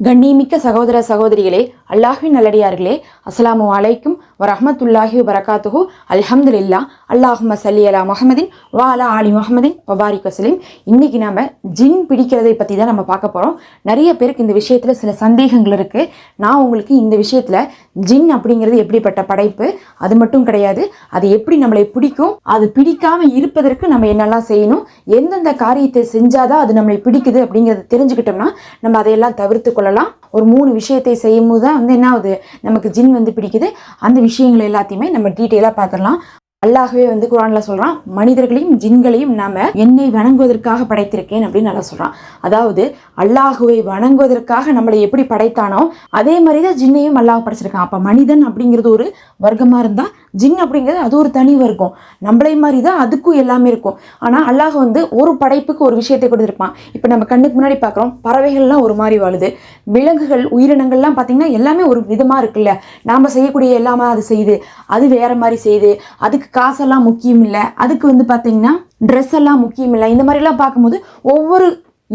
கண்ணியமிக்க சகோதர சகோதரிகளே அல்லாஹி நல்லடியார்களே அஸ்லாமு அலைக்கும் வரஹமத்துல்லாஹி வரகாத்துஹு அல்ஹம்துலில்லா அல்லாஹும சல்லி அலா முகமதின் வா அலா ஆலி முஹம்மதின் வபாரிக் வசலிம் இன்றைக்கி நாம் ஜின் பிடிக்கிறதை பற்றி தான் நம்ம பார்க்க போகிறோம் நிறைய பேருக்கு இந்த விஷயத்தில் சில சந்தேகங்கள் இருக்குது நான் உங்களுக்கு இந்த விஷயத்தில் ஜின் அப்படிங்கிறது எப்படிப்பட்ட படைப்பு? அது மட்டும் கிடையாது. அது எப்படி நம்மளை பிடிக்கும்? அது பிடிக்காமல் இருப்பதற்கு நம்ம என்னெல்லாம் செய்யணும்? எந்தெந்த காரியத்தை செஞ்சாதான் அது நம்மளை பிடிக்குது அப்படிங்கிறத தெரிஞ்சுக்கிட்டோம்னா நம்ம அதையெல்லாம் தவிர்த்து கொள்ளலாம் ஒரு மூணு விஷயத்தை செய்யும் போது தான் வந்து என்ன ஆகுது நமக்கு ஜின் வந்து பிடிக்குது. அந்த விஷயங்கள் எல்லாத்தையுமே நம்ம டீட்டெயிலாக பார்த்துடலாம். அல்லாஹவே வந்து குரான்ல சொல்றான் மனிதர்களையும் ஜின்களையும் நாம என்னை வணங்குவதற்காக படைத்திருக்கேன் அப்படின்னு நல்லா சொல்றான். அதாவது அல்லாஹுவை வணங்குவதற்காக நம்மளை எப்படி படைத்தானோ அதே மாதிரி தான் ஜின்னையும் அல்லாஹ் படைச்சிருக்கான். அப்ப மனிதன் அப்படிங்கிறது ஒரு வர்க்கமா இருந்தா ஜின் அப்படிங்கிறது அது ஒரு தனி வர்க்கம். நம்மளே மாதிரி தான் அதுக்கும் எல்லாமே இருக்கும். ஆனால் அல்லாஹ் வந்து ஒரு படைப்புக்கு ஒரு விஷயத்தை கொடுத்துருப்பான். இப்போ நம்ம கண்ணுக்கு முன்னாடி பார்க்குறோம் பறவைகள்லாம் ஒரு மாதிரி வாழுது. விலங்குகள் உயிரினங்கள்லாம் பார்த்தீங்கன்னா எல்லாமே ஒரு விதமாக இருக்குல்ல. நாம் செய்யக்கூடிய எல்லாமே அது செய்யுது. அது வேற மாதிரி செய்யுது. அதுக்கு காசெல்லாம் முக்கியம் இல்லை அதுக்கு வந்து பார்த்தீங்கன்னா ட்ரெஸ் எல்லாம் முக்கியம் இல்லை இந்த மாதிரிலாம் பார்க்கும்போது ஒவ்வொரு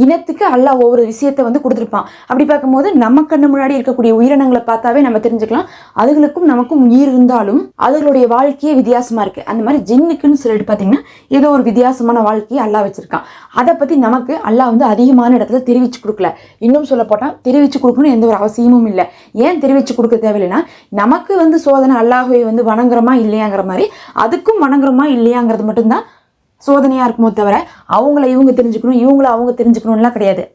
இனத்துக்கு அல்லாஹ் ஒவ்வொரு விஷயத்தை வந்து கொடுத்துருப்பான். அப்படி பார்க்கும்போது நம்ம கண்ணு முன்னாடி இருக்கக்கூடிய உயிரினங்களை பார்த்தாவே நம்ம தெரிஞ்சுக்கலாம். அதுகளுக்கும் நமக்கும் உயிர் இருந்தாலும் அதுகளுடைய வாழ்க்கையே வித்தியாசமாக இருக்குது அந்த மாதிரி ஜின்னுக்குன்னு சொல்லிட்டு பார்த்தீங்கன்னா ஏதோ ஒரு வித்தியாசமான வாழ்க்கையை அல்லாஹ் வச்சுருக்கான். அதை பற்றி நமக்கு அல்லாஹ் வந்து அதிகமான இடத்துல தெரிவிச்சு கொடுக்கல. இன்னும் சொல்ல போட்டால் தெரிவிச்சு கொடுக்கணும் எந்த ஒரு அவசியமும் இல்லை. ஏன் தெரிவிச்சு கொடுக்க தேவையில்லைன்னா நமக்கு வந்து சோதனை அல்லாஹுவை வந்து வணங்குறோமா இல்லையாங்கிற மாதிரி அதுக்கும் வணங்குறோமா இல்லையாங்கிறது மட்டும்தான் சோதனையாக இருக்குமோ தவிர அவங்கள இவங்க தெரிஞ்சுக்கணும் இவங்கள அவங்க தெரிஞ்சுக்கணும்லாம் கிடையாது.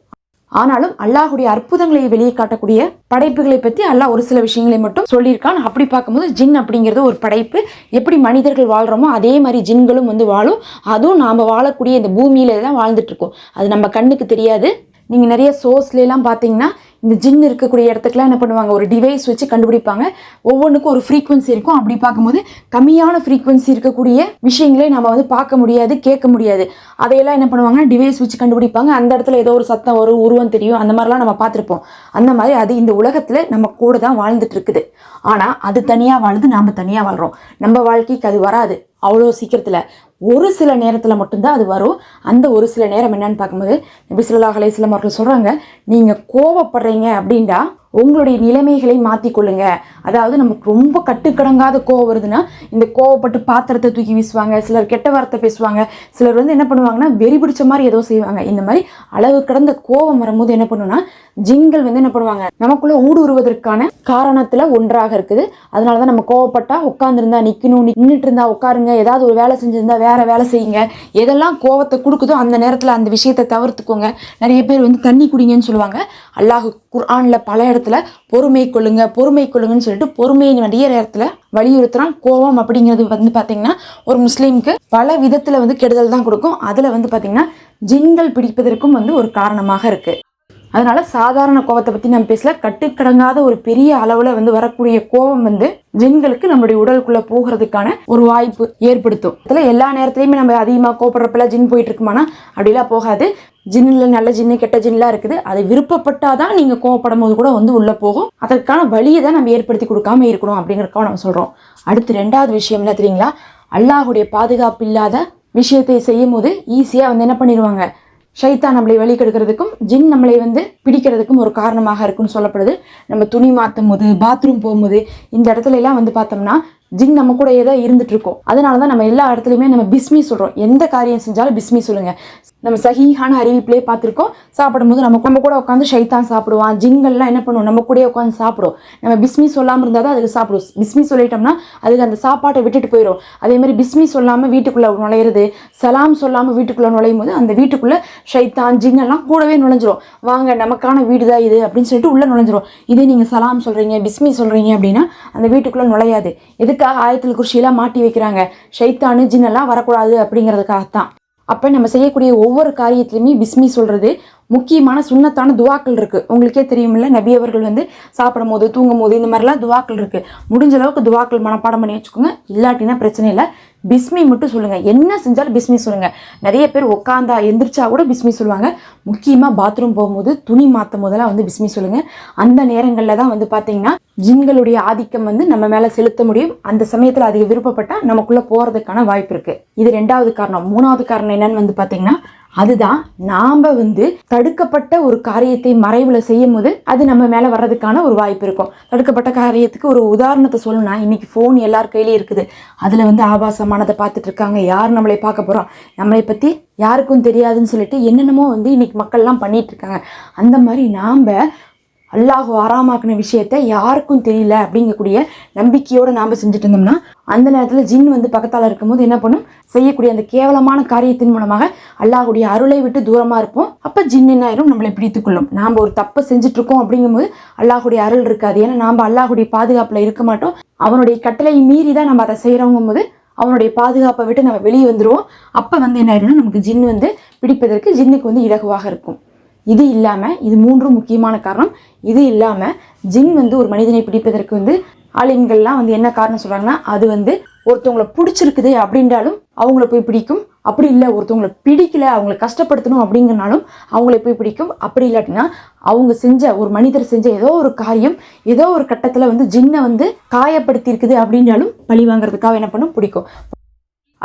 ஆனாலும் அல்லாஹுடைய அற்புதங்களை வெளியே காட்டக்கூடிய படைப்புகளை பற்றி அல்லாஹ் ஒரு சில விஷயங்களை மட்டும் சொல்லியிருக்கான். அப்படி பார்க்கும்போது ஜின் அப்படிங்கிறது ஒரு படைப்பு. எப்படி மனிதர்கள் வாழ்கிறோமோ அதே மாதிரி ஜின்களும் வந்து வாழும். அதுவும் நாம் வாழக்கூடிய இந்த பூமியில தான் வாழ்ந்துட்டு இருக்கோம். அது நம்ம கண்ணுக்கு தெரியாது. நீங்கள் நிறைய சோர்ஸ்லாம் பார்த்தீங்கன்னா இந்த ஜின் இருக்கக்கூடிய இடத்துக்குலாம் என்ன பண்ணுவாங்க? ஒரு டிவைஸ் வச்சு கண்டுபிடிப்பாங்க. ஒவ்வொன்றுக்கும் ஒரு ஃப்ரீக்வன்சி இருக்கும். அப்படி பார்க்கும்போது கம்மியான ஃப்ரீக்வன்சி இருக்கக்கூடிய விஷயங்களே நம்ம வந்து பார்க்க முடியாது கேட்க முடியாது. அதையெல்லாம் என்ன பண்ணுவாங்கன்னா டிவைஸ் வச்சு கண்டுபிடிப்பாங்க. அந்த இடத்துல ஏதோ ஒரு சத்தம் ஒரு உருவம் தெரியும். அந்த மாதிரிலாம் நம்ம பார்த்துருப்போம். அந்த மாதிரி அது இந்த உலகத்தில் நம்ம கூட தான் வாழ்ந்துட்டு இருக்குது. ஆனால் அது தனியாக வாழுது நாம் தனியாக வாழ்கிறோம் நம்ம வாழ்க்கைக்கு அது வராது. அவ்வளோ சீக்கிரத்தில். ஒரு சில நேரத்தில் மட்டும்தான் அது வரும். அந்த ஒரு சில நேரம் என்னன்னு பார்க்கும்போது நபிசுல்லா அலையம் அவர்கள் சொல்கிறாங்க நீங்கள் கோவப்படுறீங்க அப்படின்டா உங்களுடைய நிலைமைகளை மாற்றிக்கொள்ளுங்க அதாவது நமக்கு ரொம்ப கட்டுக்கடங்காத கோவம் வருதுன்னா இந்த கோவப்பட்டு பாத்திரத்தை தூக்கி வீசுவாங்க சிலர் கெட்ட வார்த்தை பேசுவாங்க சிலர் வந்து என்ன பண்ணுவாங்கன்னா வெறி பிடிச்ச மாதிரி ஏதோ செய்வாங்க. இந்த மாதிரி அளவு கடந்த கோவம் வரும்போது என்ன பண்ணுன்னா ஜிங்கல் வந்து என்ன பண்ணுவாங்க நமக்குள்ள ஊடுருவதற்கான காரணத்துல ஒன்றாக இருக்குது. அதனால தான் நம்ம கோவப்பட்டா உட்காந்துருந்தா நிக்கணும் நின்றுட்டு இருந்தா உட்காருங்க ஏதாவது ஒரு வேலை செஞ்சிருந்தா வேற வேலை செய்யுங்க. எதெல்லாம் கோவத்தை கொடுக்குதோ அந்த நேரத்தில் அந்த விஷயத்தை தவிர்த்துக்கோங்க. நிறைய பேர் வந்து தண்ணி குடிங்கன்னு சொல்லுவாங்க. அல்லாஹ் குர்ஆனில் பல இடத்துல பொறுமை கொள்ளுங்க பொறுமை கொள்ளுங்கன்னு சொல்லிட்டு பொறுமையை வேண்டிய நேரத்தில் வலியுறுத்துறான். கோபம் அப்படிங்கிறது வந்து பார்த்தீங்கன்னா ஒரு முஸ்லீமுக்கு பல விதத்தில் வந்து கெடுதல் தான் கொடுக்கும். அதில் வந்து பார்த்தீங்கன்னா ஜின்கள் பிடிப்பதற்கும் வந்து ஒரு காரணமாக இருக்கு. அதனால சாதாரண கோபத்தை பற்றி நம்ம பேசல. கட்டுக்கடங்காத ஒரு பெரிய அளவில் வந்து வரக்கூடிய கோபம் வந்து ஜின்களுக்கு நம்மளுடைய உடலுக்குள்ள போகிறதுக்கான ஒரு வாய்ப்பு ஏற்படுத்தும். இதில் எல்லா நேரத்துலையுமே நம்ம அதிகமாக கோபப்படுறப்பெல்லாம் ஜின் போயிட்டு இருக்குமானா அப்படிலாம் போகாது. ஜின்னில் நல்ல ஜின்னு கெட்ட ஜின்லாம் இருக்குது. அது விருப்பப்பட்டாதான் நீங்கள் கோவப்படும் போது கூட வந்து உள்ளே போகும். அதற்கான வழியை தான் நம்ம ஏற்படுத்தி கொடுக்காம இருக்கணும் அப்படிங்கிறக்காக நம்ம சொல்கிறோம் அடுத்து ரெண்டாவது விஷயம் என்ன தெரியுங்களா? அல்லாஹுடைய பாதுகாப்பு இல்லாத விஷயத்தை செய்யும் போது ஈஸியாக வந்து என்ன பண்ணிடுவாங்க? ஷைத்தான் நம்மளை வெளிக்கெடுக்கிறதுக்கும் ஜின் நம்மளை வந்து பிடிக்கிறதுக்கும் ஒரு காரணமாக இருக்குன்னு சொல்லப்படுது. நம்ம துணி மாற்றும் போது பாத்ரூம் போகும்போது இந்த இடத்துல எல்லாம் வந்து பார்த்தோம்னா ஜின் நம்ம கூட ஏதோ இருந்துட்டு இருக்கோம் அதனால தான் நம்ம எல்லா இடத்துலையுமே நம்ம பிஸ்மி சொல்கிறோம் எந்த காரியம் செஞ்சாலும் பிஸ்மி சொல்லுங்க. நம்ம சகிஹான அறிவிப்பிலே பார்த்துருக்கோம். சாப்பிடும்போது நம்ம நம்ம கூட உட்காந்து ஷைத்தான் சாப்பிடுவான். ஜிங்கெல்லாம் என்ன பண்ணுவோம் நம்ம கூடயே உட்காந்து சாப்பிடும். நம்ம பிஸ்மி சொல்லாமல் இருந்தால் தான் அதுக்கு சாப்பிடும். பிஸ்மி சொல்லிட்டோம்னா அதுக்கு அந்த சாப்பாட்டை விட்டுட்டு போயிடும் அதே மாதிரி பிஸ்மி சொல்லாமல் வீட்டுக்குள்ளே நுழையிறது சலாம் சொல்லாமல் வீட்டுக்குள்ளே நுழையும் போது அந்த வீட்டுக்குள்ளே ஷைத்தான் ஜிங்கெல்லாம் கூடவே நுழைஞ்சிரும். வாங்க நமக்கான வீடு தான் இது அப்படின்னு சொல்லிட்டு உள்ளே நுழைஞ்சிரும். இதே நீங்கள் சலாம் சொல்கிறீங்க பிஸ்மி சொல்கிறீங்க அப்படின்னா அந்த வீட்டுக்குள்ளே நுழையாது. எதுக்கு எதுக்காக ஆயத்தில் குர்ஷியெல்லாம் மாட்டி வைக்கிறாங்க? ஷைத்தானு ஜின்னெல்லாம் வரக்கூடாது அப்படிங்கிறதுக்காகத்தான். அப்போ நம்ம செய்யக்கூடிய ஒவ்வொரு காரியத்துலையுமே பிஸ்மி சொல்கிறது முக்கியமான சுண்ணத்தான துவாக்கள் இருக்குது உங்களுக்கே தெரியுமில்ல நபி அவர்கள் வந்து சாப்பிடும் போது தூங்கும் போது இந்த மாதிரிலாம் துவாக்கள் இருக்குது முடிஞ்ச அளவுக்கு துவாக்கள் மனப்பாடம் பண்ணி வச்சுக்கோங்க. இல்லாட்டினா பிரச்சனை இல்லை. பிஸ்மி மட்டும் சொல்லுங்கள் என்ன செஞ்சாலும் பிஸ்மி சொல்லுங்கள் நிறைய பேர் உட்காந்தா எந்திரிச்சா கூட பிஸ்மி சொல்லுவாங்க. முக்கியமாக பாத்ரூம் போகும்போது துணி மாற்றும் போதெல்லாம் வந்து பிஸ்மி சொல்லுங்கள் அந்த நேரங்களில் தான் வந்து பார்த்தீங்கன்னா ஜின்களுடைய ஆதிக்கம் வந்து நம்ம மேலே செலுத்த முடியும். அந்த சமயத்தில் அதிக விருப்பப்பட்டால் நமக்குள்ளே போகிறதுக்கான வாய்ப்பு இருக்குது இது ரெண்டாவது காரணம். மூணாவது காரணம் என்னன்னு வந்து பார்த்தீங்கன்னா அதுதான் நாம் வந்து தடுக்கப்பட்ட ஒரு காரியத்தை மறைவில் செய்யும் போது அது நம்ம மேலே வர்றதுக்கான ஒரு வாய்ப்பு இருக்கும். தடுக்கப்பட்ட காரியத்துக்கு ஒரு உதாரணத்தை சொல்லணும்னா இன்றைக்கி ஃபோன் எல்லார் கையிலையும் இருக்குது. அதில் வந்து ஆபாசமானதை பார்த்துட்டு இருக்காங்க. யார் நம்மளை பார்க்க போகிறோம் நம்மளை பற்றி யாருக்கும் தெரியாதுன்னு சொல்லிட்டு என்னென்னமோ வந்து இன்றைக்கி மக்கள்லாம் பண்ணிகிட்டு இருக்காங்க. அந்த மாதிரி நாம் அல்லாஹ் ஆறாமாக்கின விஷயத்த யாருக்கும் தெரியல அப்படிங்கக்கூடிய நம்பிக்கையோடு நாம் செஞ்சுட்டு இருந்தோம்னா அந்த நேரத்தில் ஜின் வந்து பக்கத்தால் இருக்கும்போது என்ன பண்ணும்? செய்யக்கூடிய அந்த கேவலமான காரியத்தின் மூலமாக அல்லாஹுடைய அருளை விட்டு தூரமாக இருப்போம். அப்போ ஜின் என்ன ஆயிரும்? நம்மளை பிடித்துக்கொள்ளும் நாம் ஒரு தப்பை செஞ்சுட்ருக்கோம் அப்படிங்கும்போது அல்லாஹுடைய அருள் இருக்காது. ஏன்னா நாம் அல்லாஹுடைய பாதுகாப்பில் இருக்க மாட்டோம். அவனுடைய கட்டளையை மீறி தான் நம்ம அதை செய்கிறவங்கும் போது அவனுடைய பாதுகாப்பை விட்டு நம்ம வெளியே வந்துடுவோம் அப்போ வந்து என்ன ஆயிடும்னா நமக்கு ஜின் வந்து பிடிப்பதற்கு ஜின்னுக்கு வந்து இலகுவாக இருக்கும். இது இல்லாமல் இது மூன்றும் முக்கியமான காரணம். இது இல்லாமல் ஜின் வந்து ஒரு மனிதனை பிடிப்பதற்கு வந்து ஆளுங்கள்லாம் வந்து என்ன காரணம் சொல்கிறாங்கன்னா அது வந்து ஒருத்தவங்களை பிடிச்சிருக்குது அப்படின்றாலும் அவங்கள போய் பிடிக்கும். அப்படி இல்லை ஒருத்தவங்களை பிடிக்கல அவங்கள கஷ்டப்படுத்தணும் அப்படிங்கிறனாலும் அவங்கள போய் பிடிக்கும். அப்படி இல்லாட்டினா அவங்க செஞ்ச ஒரு மனிதர் செஞ்ச ஏதோ ஒரு காரியம் ஏதோ ஒரு கட்டத்தில் வந்து ஜின்னை வந்து காயப்படுத்தி இருக்குது அப்படின்றாலும் பழி வாங்குறதுக்காக என்ன பண்ணும்? பிடிக்கும்.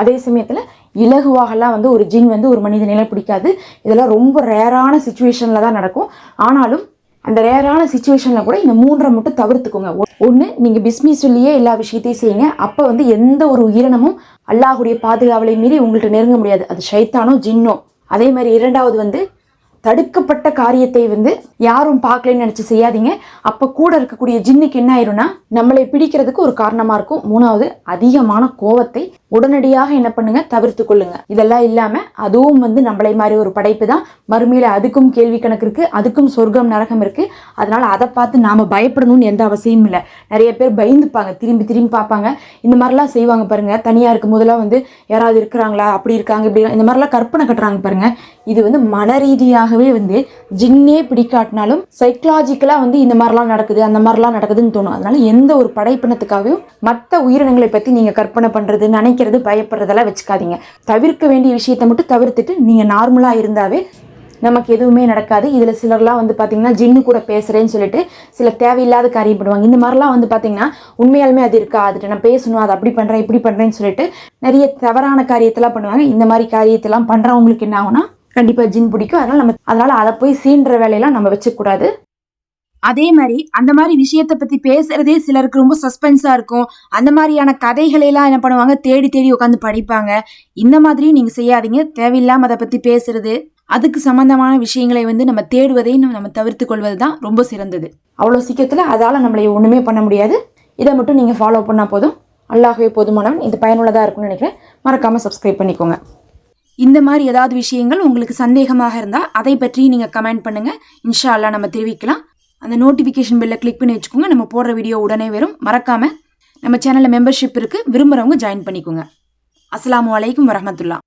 அதே சமயத்தில் இலகுவாகலாம் வந்து ஒரு ஜின் வந்து ஒரு மனிதனில பிடிக்காது. இதெல்லாம் ரொம்ப ரேரான சுச்சுவேஷனில் தான் நடக்கும். ஆனாலும் அந்த ரேரான சுச்சுவேஷனில் கூட இந்த மூன்றை மட்டும் தவிர்த்துக்கோங்க. ஒன்று நீங்கள் பிஸ்மி சொல்லியே எல்லா விஷயத்தையும் செய்யுங்க. அப்போ வந்து எந்த ஒரு உயிரினமும் அல்லாஹுடைய பாதுகாவலை மீறி உங்கள்கிட்ட நெருங்க முடியாது. அது ஷைத்தானோ ஜின்னோ. அதே மாதிரி இரண்டாவது வந்து தடுக்கப்பட்ட காரியத்தை வந்து யாரும் பார்க்கலன்னு நினச்சி செய்யாதீங்க. அப்போ கூட இருக்கக்கூடிய ஜின்னுக்கு என்ன ஆயிரும்னா நம்மளை பிடிக்கிறதுக்கு ஒரு காரணமாக இருக்கும். மூணாவது அதிகமான கோவத்தை உடனடியாக என்ன பண்ணுங்க? தவிர்த்து கொள்ளுங்க. இதெல்லாம் இல்லாமல் அதுவும் வந்து நம்மளை மாதிரி ஒரு படைப்பு தான். மறுமையில் அதுக்கும் கேள்வி கணக்கு இருக்குது அதுக்கும் சொர்க்கம் நரகம் இருக்குது அதனால அதை பார்த்து நாம் பயப்படணும்னு எந்த அவசியமும் இல்லை. நிறைய பேர் பயந்துப்பாங்க திரும்பி திரும்பி பார்ப்பாங்க. இந்த மாதிரிலாம் செய்வாங்க பாருங்க. தனியாக இருக்கும் போதெல்லாம் வந்து யாராவது இருக்கிறாங்களா? அப்படி இருக்காங்க இப்படி இந்த மாதிரிலாம் கற்பனை கட்டுறாங்க பாருங்க. இது வந்து மன ரீதியாகவே வந்து ஜின்னே பிடிக்காட்டினாலும் சைக்கலாஜிக்கலாக வந்து இந்த மாதிரிலாம் நடக்குது அந்த மாதிரிலாம் நடக்குதுன்னு தோணும். அதனால எந்த ஒரு படைப்பினத்துக்காகவும் மற்ற உயிரினங்களை பற்றி நீங்கள் கற்பனை பண்ணுறது நினைக்கிறது பயப்படுறதெல்லாம் வச்சுக்காதீங்க. தவிர்க்க வேண்டிய விஷயத்தை மட்டும் தவிர்த்துட்டு நீங்கள் நார்மலாக இருந்தாவே நமக்கு எதுவுமே நடக்காது. இதில் சிலர்லாம் வந்து பார்த்திங்கன்னா ஜின்னு கூட பேசுகிறேன்னு சொல்லிட்டு சில தேவையில்லாத காரியம் பண்ணுவாங்க. இந்த மாதிரிலாம் வந்து பார்த்திங்கன்னா உண்மையாலுமே அது இருக்கா? அதுட்டு நான் பேசணும் அதை அப்படி பண்ணுறேன் இப்படி பண்ணுறேன்னு சொல்லிட்டு நிறைய தவறான காரியத்தெல்லாம் பண்ணுவாங்க. இந்த மாதிரி காரியத்தெல்லாம் பண்ணுறவங்களுக்கு என்ன ஆகுனா கண்டிப்பாக ஜின் பிடிக்கும். அதனால் நம்ம அதனால் அதை போய் சீன்ற வேலையெல்லாம் நம்ம வச்சக்கூடாது அதே மாதிரி அந்த மாதிரி விஷயத்த பத்தி பேசுறதே சிலருக்கு ரொம்ப சஸ்பென்ஸா இருக்கும். அந்த மாதிரியான கதைகளை எல்லாம் என்ன பண்ணுவாங்க? தேடி தேடி உட்காந்து படிப்பாங்க. இந்த மாதிரியும் நீங்க செய்யாதீங்க. தேவையில்லாம அதை பத்தி பேசுறது அதுக்கு சம்பந்தமான விஷயங்களை வந்து நம்ம தேடுவதை நம்ம தவிர்த்து கொள்வது தான் ரொம்ப சிறந்தது. அவ்வளோ சீக்கிரத்தில் அதால் நம்மளை ஒன்றுமே பண்ண முடியாது. இதை மட்டும் நீங்கள் ஃபாலோ பண்ணால் போதும். அல்லாஹ்வே போதுமானவன். இது பயனுள்ளதாக இருக்கும்னு நினைக்கிறேன். மறக்காமல் சப்ஸ்கிரைப் பண்ணிக்கோங்க. இந்த மாதிரி ஏதாவது விஷயங்கள் உங்களுக்கு சந்தேகமாக இருந்தால் அதை பற்றி நீங்கள் கமெண்ட் பண்ணுங்கள் இன்ஷா அல்லாஹ் நம்ம தெரிவிக்கலாம். அந்த நோட்டிஃபிகேஷன் பெல்லை கிளிக் பண்ணி வச்சுக்கோங்க. நம்ம போடுற வீடியோ உடனே வரும். மறக்காமல் நம்ம சேனலில் மெம்பர்ஷிப் இருக்குது விரும்புகிறவங்க ஜாயின் பண்ணிக்கோங்க. அஸ்லாம் அலைக்கும் வரமத்துல்லா